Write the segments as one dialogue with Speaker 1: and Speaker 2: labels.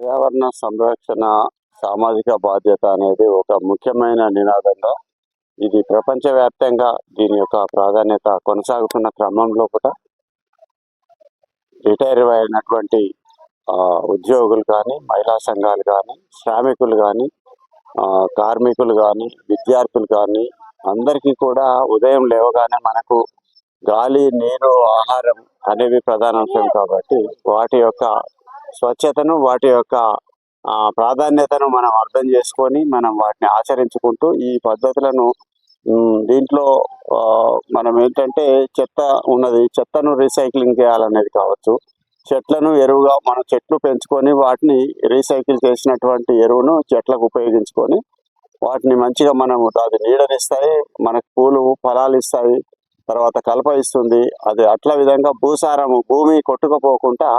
Speaker 1: పర్యావరణ సంరక్షణ సామాజిక బాధ్యత అనేది ఒక ముఖ్యమైన నినాదంగా ఇది ప్రపంచవ్యాప్తంగా దీని యొక్క ప్రాధాన్యత కొనసాగుతున్న క్రమంలో కూడా రిటైర్ అయినటువంటి ఉద్యోగులు కానీ మహిళా సంఘాలు కానీ శ్రామికులు కానీ కార్మికులు కానీ విద్యార్థులు కానీ అందరికీ కూడా ఉదయం లేవగానే మనకు గాలి నీరు ఆహారం అనేవి ప్రధాన అంశం కాబట్టి వాటి యొక్క స్వచ్ఛతను వాటి యొక్క ప్రాధాన్యతను మనం అర్థం చేసుకొని మనం వాటిని ఆచరించుకుంటూ ఈ పద్ధతులను దీంట్లో మనం ఏంటంటే చెత్త ఉన్నది చెత్తను రీసైక్లింగ్ చేయాలనేది కావచ్చు. చెట్లను ఎరువుగా మనం చెట్లు పెంచుకొని వాటిని రీసైకిల్ చేసినటువంటి ఎరువును చెట్లకు ఉపయోగించుకొని వాటిని మంచిగా మనం అది నీడనిస్తాయి మనకు పూలు ఫలాలు ఇస్తాయి తర్వాత కలప ఇస్తుంది. అది అట్లా విధంగా భూసారము భూమి కొట్టుకుపోకుండా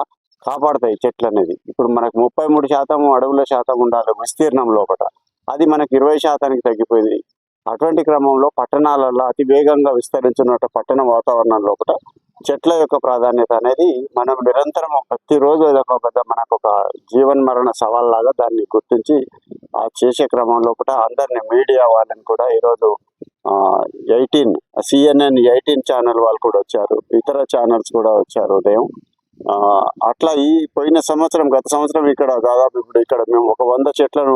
Speaker 1: కాపాడతాయి చెట్లు అనేది. ఇప్పుడు మనకు ముప్పై మూడు శాతం అడవుల శాతం ఉండాలి విస్తీర్ణం లోపల అది మనకి ఇరవై శాతానికి తగ్గిపోయింది. అటువంటి క్రమంలో పట్టణాలలో అతి వేగంగా విస్తరించినట్టు పట్టణ వాతావరణం లోపల చెట్ల యొక్క ప్రాధాన్యత అనేది మనం నిరంతరం ప్రతిరోజు ఒక పెద్ద మనకు ఒక జీవన్ మరణ సవాల్ లాగా దాన్ని గుర్తించి ఆ చేసే క్రమం లోపల అందరిని మీడియా వాళ్ళని కూడా ఈరోజు ఎయిటీన్ సిఎన్ఎన్ ఎయిటీన్ ఛానల్ వాళ్ళు కూడా వచ్చారు. ఇతర ఛానల్స్ కూడా వచ్చారు ఉదయం. అట్లా ఈ పోయిన సంవత్సరం గత సంవత్సరం ఇక్కడ దాదాపు ఇప్పుడు ఇక్కడ మేము ఒక వంద చెట్లను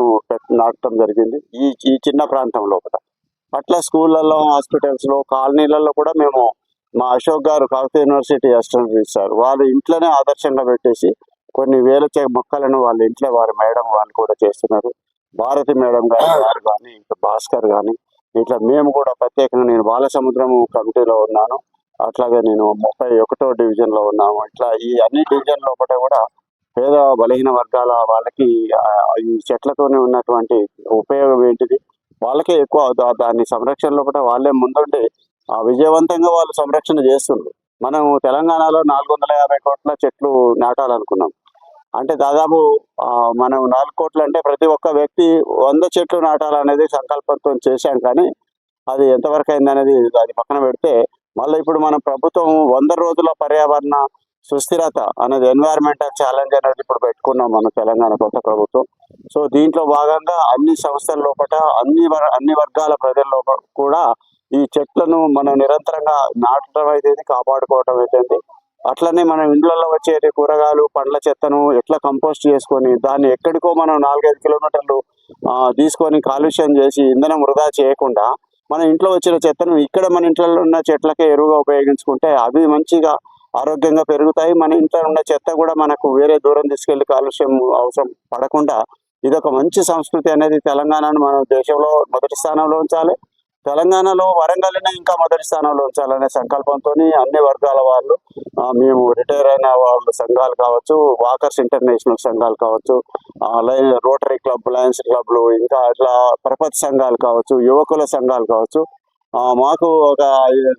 Speaker 1: నాటడం జరిగింది. ఈ ఈ చిన్న ప్రాంతంలో ఒకట అట్లా స్కూళ్ళల్లో హాస్పిటల్స్లో కాలనీలలో కూడా మేము మా అశోక్ గారు కాకతీయ యూనివర్సిటీ అసిస్టెంట్ ఇస్తారు వాళ్ళు ఇంట్లోనే ఆదర్శంగా పెట్టేసి కొన్ని వేల మొక్కలను వాళ్ళ ఇంట్లో వారి మేడం వాళ్ళు కూడా చేస్తున్నారు. భారతి మేడం గారు కానీ ఇంకా భాస్కర్ కానీ ఇట్లా మేము కూడా ప్రత్యేకంగా నేను బాలసముద్రము కమిటీలో ఉన్నాను. అట్లాగే నేను ముప్పై ఒకటో డివిజన్లో ఉన్నాము. ఇట్లా ఈ అన్ని డివిజన్ లోపల కూడా పేద బలహీన వర్గాల వాళ్ళకి ఈ చెట్లతోనే ఉన్నటువంటి ఉపయోగం ఏంటిది? వాళ్ళకే ఎక్కువ దాన్ని సంరక్షణ లోపల వాళ్ళే ముందుండి ఆ, విజయవంతంగా వాళ్ళు సంరక్షణ చేస్తున్నారు మనం తెలంగాణలో నాలుగు వందల యాభై కోట్ల చెట్లు నాటాలనుకున్నాం. అంటే దాదాపు మనం నాలుగు కోట్లు అంటే ప్రతి ఒక్క వ్యక్తి వంద చెట్లు నాటాలనేది సంకల్పంతో చేశాం కానీ అది ఎంతవరకు అయిందనేది అది పక్కన పెడితే మళ్ళీ ఇప్పుడు మన ప్రభుత్వం వంద రోజుల పర్యావరణ సుస్థిరత అనేది ఎన్వైరన్మెంటల్ ఛాలెంజ్ అనేది ఇప్పుడు పెట్టుకున్నాం మన తెలంగాణ కొత్త ప్రభుత్వం. సో దీంట్లో భాగంగా అన్ని సంస్థల లోపల అన్ని అన్ని వర్గాల ప్రజల లోపల కూడా ఈ చెట్లను మనం నిరంతరంగా నాటడం అయితే కాపాడుకోవటం అయితే అట్లనే మనం ఇండ్లలో వచ్చే కూరగాయలు పండ్ల చెత్తను ఎట్లా కంపోస్ట్ చేసుకొని దాన్ని ఎక్కడికో మనం నాలుగైదు కిలోమీటర్లు తీసుకొని కాలుష్యం చేసి ఇంధనం వృధా చేయకుండా మన ఇంట్లో వచ్చిన చెత్తను ఇక్కడ మన ఇంట్లో ఉన్న చెట్లకే ఎరువుగా ఉపయోగించుకుంటే అవి మంచిగా ఆరోగ్యంగా పెరుగుతాయి. మన ఇంట్లో ఉన్న చెత్త కూడా మనకు వేరే దూరం తీసుకెళ్ళి కాలుష్యం అవసరం పడకుండా ఇదొక మంచి సంస్కృతి అనేది తెలంగాణను మన దేశంలో మొదటి స్థానంలో ఉంచాలి. తెలంగాణలో వరంగల్ని ఇంకా మొదటి స్థానంలో ఉంచాలనే సంకల్పంతో అన్ని వర్గాల వాళ్ళు మేము రిటైర్ అయిన వాళ్ళ సంఘాలు కావచ్చు వాకర్స్ ఇంటర్నేషనల్ సంఘాలు కావచ్చు ఆ, రోటరీ క్లబ్ లయన్స్ క్లబ్లు ఇంకా ఇట్లా ప్రపంచ సంఘాలు కావచ్చు యువకుల సంఘాలు కావచ్చు మాకు ఒక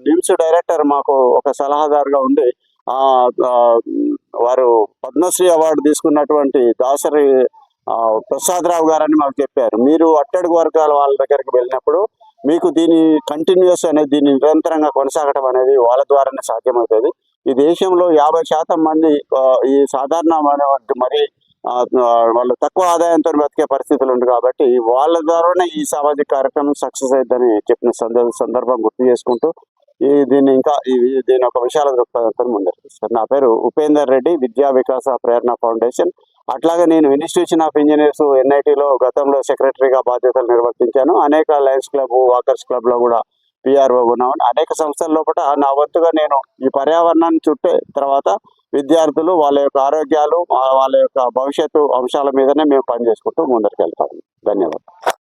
Speaker 1: నిమ్స్ డైరెక్టర్ మాకు ఒక సలహాదారుగా ఉండి వారు పద్మశ్రీ అవార్డు తీసుకున్నటువంటి దాసరి ప్రసాద్ రావు గారని మాకు చెప్పారు. మీరు అట్టడుగు వర్గాల వాళ్ళ దగ్గరికి వెళ్ళినప్పుడు మీకు దీని కంటిన్యూస్ అనేది దీన్ని నిరంతరంగా కొనసాగడం అనేది వాళ్ళ ద్వారానే సాధ్యమవుతుంది. ఈ దేశంలో యాభై శాతం మంది ఈ సాధారణమైనటువంటి మరి వాళ్ళు తక్కువ ఆదాయంతో బతికే పరిస్థితులు ఉంది కాబట్టి వాళ్ళ ద్వారానే ఈ సామాజిక కార్యక్రమం సక్సెస్ అవుతుందని చెప్పిన సందర్భం గుర్తు చేసుకుంటూ ఈ దీన్ని ఇంకా దీని ఒక విషయాల దృక్పథంతో ముందు సార్ నా పేరు ఉపేందర్ రెడ్డి విద్యా వికాస ప్రేరణ ఫౌండేషన్. అట్లాగే నేను ఇన్స్టిట్యూషన్ ఆఫ్ ఇంజనీర్స్ ఎన్ఐటిలో గతంలో సెక్రటరీగా బాధ్యతలు నిర్వర్తించాను. అనేక లయన్స్ క్లబ్ వాకర్స్ క్లబ్లో కూడా పిఆర్ఓ ఉన్నామని అనేక సంస్థల లోపల నా వంతుగా నేను ఈ పర్యావరణాన్ని చుట్టే తర్వాత విద్యార్థులు వాళ్ళ యొక్క ఆరోగ్యాలు వాళ్ళ యొక్క భవిష్యత్తు అంశాల మీదనే మేము పనిచేసుకుంటూ ముందరికి వెళ్తాము ధన్యవాదాలు.